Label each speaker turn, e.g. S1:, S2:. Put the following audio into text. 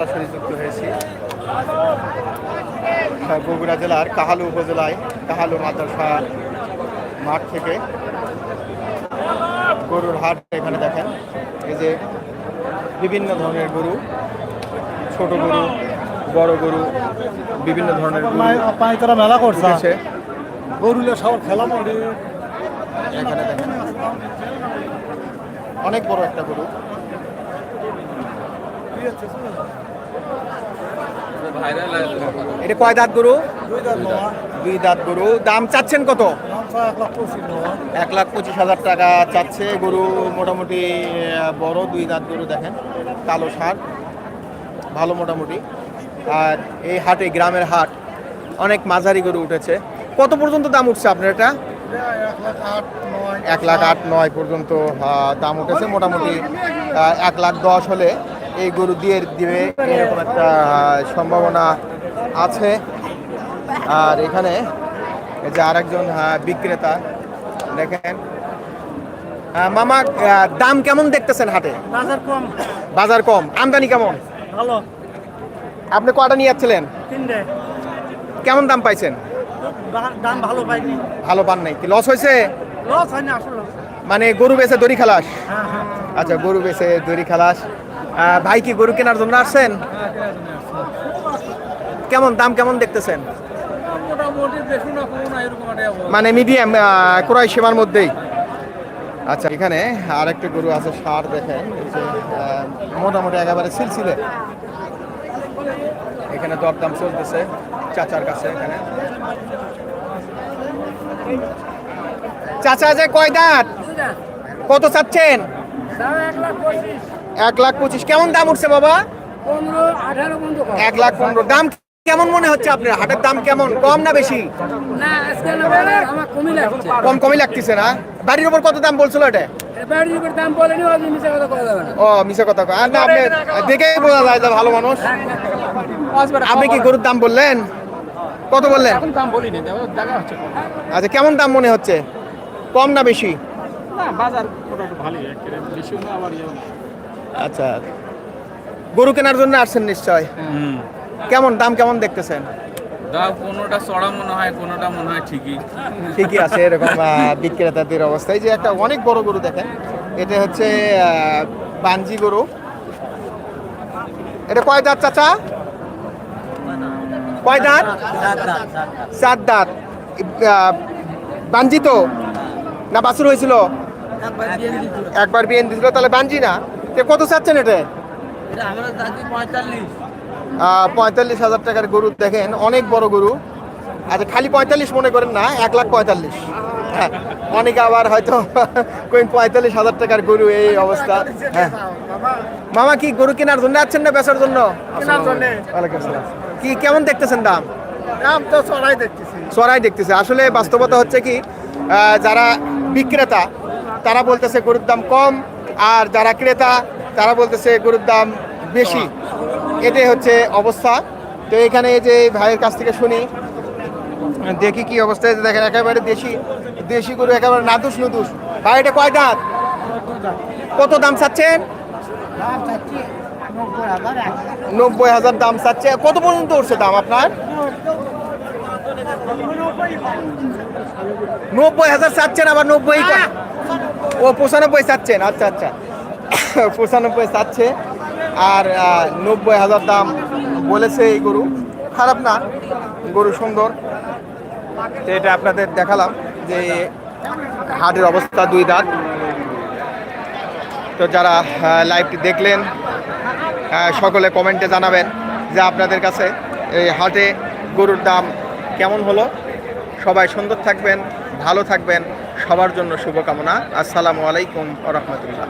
S1: সরাসরি যুক্ত হয়েছি। বগুড়া জেলার কাহালু উপজেলায় কাহালু মাদ্রাসা মাঠ থেকে গরুর হাট এখানে দেখেন। এই যে বিভিন্ন ধরনের গরু ছোট গরু বড় গরু বিভিন্ন ধরনের
S2: পানি তারা মেলা করছে। গরুলে সব খেলা মারি
S1: এখানে দেখেন। অনেক বড় একটা গরু। এটা কয় দাঁত গরু? দুই দাঁত গরু। দাম চাচ্ছেন কত? এক লাখ পঁচিশ হাজার টাকা চাচ্ছে গরু মোটামুটি বড় দুই দাঁত গরু দেখেন। কালো সার ভালো মোটামুটি। আর এই হাটে গ্রামের হাট অনেক মাঝারি গরু উঠেছে। কত পর্যন্ত দাম উঠছে আপনার এটা? এক লাখ আট নয়। পর্যন্ত দাম উঠেছে মোটামুটি এক লাখ দশ হলে। এই গরু দিয়ে দিবে এরকম একটা সম্ভাবনা আছে। আর এখানে এই যে আরেকজন বিক্রেতা দেখেন। মামা দাম কেমন দেখতেছেন হাটে?
S2: বাজার কম।
S1: বাজার কম। আমদানি কেমন?
S2: ভালো।
S1: আপনি কটা নিয়ে যাচ্ছিলেন? কেমন দাম পাইছেন?
S2: দাম ভালো পাইনি।
S1: ভালো পান নাই। কি লস হয়েছে?
S2: লস হয় না আসলে।
S1: মানে গরু বেছে দড়ি খালাস?
S2: হ্যাঁ হ্যাঁ।
S1: আচ্ছা গরু বেচে দড়ি খালাস। ভাই কি গরু কেনার জন্য আসছেন? কেমন দাম কেমন দেখতেছেন? মানে মিডিয়াম ক্রয় সীমার মধ্যেই। আচ্ছা এখানে আর একটা গরু আছে, সার দেখেন। মোটামুটি একেবারে সিলসিলে। এখানে দরদাম চলতেছে চাচার কাছে এখানে। চাচা যে কয় দাঁত? কত চাচ্ছেন?
S2: এক লাখ পঁচিশ।
S1: কেমন দাম উঠছে বাবা? এক লাখ পনেরো। দাম কেমন মনে হচ্ছে আপনার? হাটের দাম কেমন? কম না বেশি?
S2: না আজকে না আমার কমই লাগছে।
S1: কম কমই লাগতেছে না? বাড়ির উপর কত দাম বলছিল এটা?
S2: বাড়ির উপর দাম বলেনি ওই মিশে কথা কওয়া যাবে না।
S1: ও মিশে কথা আর না আপনি দেখেই বোঝা যায় ভালো মানুষ। আপনি কি গরুর দাম বললেন? কত বললেন?
S2: এখন দাম বলিনি জায়গা হচ্ছে কম।
S1: আচ্ছা কেমন দাম মনে হচ্ছে? কম না বেশি?
S2: বাজার ভালোই
S1: আচ্ছা। গরু কেনার জন্য আসছেন নিশ্চয়। কেমন দাম কেমন দেখতেছেন?
S3: দাম কোনোটা চড়া মনে হয় কোনোটা মনে হয় ঠিকই।
S1: ঠিকই আছে এরকম বিক্রেতাদের অবস্থায় যে একটা অনেক বড় গরু দেখেন এটা হচ্ছে বাঞ্জি গরু। এটা কয় দাঁত চাচা? কয় দাঁত? চার দাঁত। বাঞ্জি তো? না বাছুর হয়েছিল? একবার বিয়ে দিছিল তাহলে বাঞ্জি না? কত চাচ্ছেন এটা? পঁয়তাল্লিশ। হাজার টাকার গরু দেখেন অনেক বড় গরু। আচ্ছা খালি পঁয়তাল্লিশ মনে করেন না এক লাখ পঁয়তাল্লিশ। হ্যাঁ অনেকে আবার হয়তো কোন পঁয়তাল্লিশ হাজার টাকার গরু এই অবস্থা। হ্যাঁ। মামা কি গরু কেনার জন্য আছেন না বেচার জন্য। কি কেমন দেখতেছেন দাম?
S2: দাম তো চড়াই দেখতেছি।
S1: চড়াই দেখতেছে। আসলে বাস্তবতা হচ্ছে কি আহ, যারা বিক্রেতা তারা বলতেছে গরুর দাম কম আর যারা ক্রেতা, তারা বলতেছে গরুর দাম বেশি। এটাই হচ্ছে অবস্থা। তো এখানে যে ভাইয়ের কাছ থেকে শুনি, দেখি কি অবস্থা। দেখেন, একেবারে দেশি দেশি গরু, একেবারে নাদুস নুদুস। ভাই, এটা কয় দাঁত? কত দাম চাচ্ছেন? নব্বই হাজার দাম চাচ্ছে। কত পর্যন্ত উঠছে দাম আপনার? নব্বই হাজার চাচ্ছেন, আবার নব্বই পঁচানব্বই চাচ্ছেন আচ্ছা আচ্ছা। পঁচানব্বই চাচ্ছে আর নব্বই হাজার দাম বলেছে এই গরু। খারাপ না, গরু সুন্দর। তো এটা আপনাদের দেখালাম যে হাটের অবস্থা দুই দাঁত। তো যারা লাইভটি দেখলেন সকলে কমেন্টে জানাবেন যে আপনাদের কাছে এই হাটে গরুর দাম কেমন হলো। সবাই সুন্দর থাকবেন, ভালো থাকবেন। সবার জন্য শুভকামনা। আসসালামু আলাইকুম রহমতুল্লাহ।